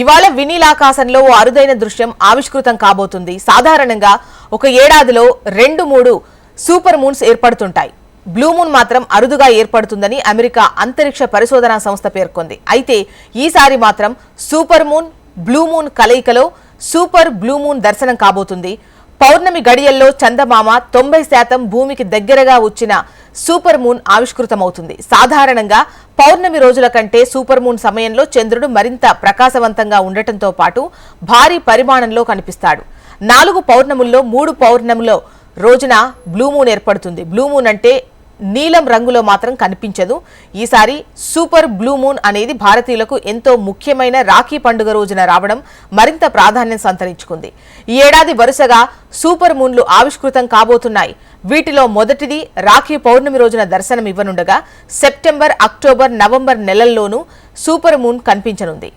ఇవాళ వినీలాకాశంలో ఓ అరుదైన దృశ్యం ఆవిష్కృతం కాబోతుంది. సాధారణంగా ఒక ఏడాదిలో రెండు మూడు సూపర్ మూన్స్ ఏర్పడుతుంటాయి. బ్లూ మూన్ మాత్రం అరుదుగా ఏర్పడుతుందని అమెరికా అంతరిక్ష పరిశోధనా సంస్థ పేర్కొంది. అయితే ఈసారి మాత్రం సూపర్ మూన్ బ్లూ మూన్ కలయికలో సూపర్ బ్లూ మూన్ దర్శనం కాబోతుంది. పౌర్ణమి గడియల్లో చందమామ తొంభై శాతం భూమికి దగ్గరగా వచ్చిన సూపర్ మూన్ ఆవిష్కృతమవుతుంది. సాధారణంగా పౌర్ణమి రోజుల కంటే సూపర్ మూన్ సమయంలో చంద్రుడు మరింత ప్రకాశవంతంగా ఉండటంతో పాటు భారీ పరిమాణంలో కనిపిస్తాడు. నాలుగు పౌర్ణముల్లో మూడు పౌర్ణములో రోజున బ్లూ మూన్ ఏర్పడుతుంది. బ్లూ మూన్ అంటే నీలం రంగులో మాత్రం కనిపించదు. ఈసారి సూపర్ బ్లూ మూన్ అనేది భారతీయులకు ఎంతో ముఖ్యమైన రాఖీ పండుగ రోజున రావడం మరింత ప్రాధాన్యం సంతరించుకుంది. ఈ ఏడాది వరుసగా సూపర్ మూన్లు ఆవిష్కృతం కాబోతున్నాయి. వీటిలో మొదటిది రాఖీ పౌర్ణమి రోజున దర్శనం ఇవ్వనుండగా సెప్టెంబర్ అక్టోబర్ నవంబర్ నెలల్లోనూ సూపర్ మూన్ కనిపించనుంది.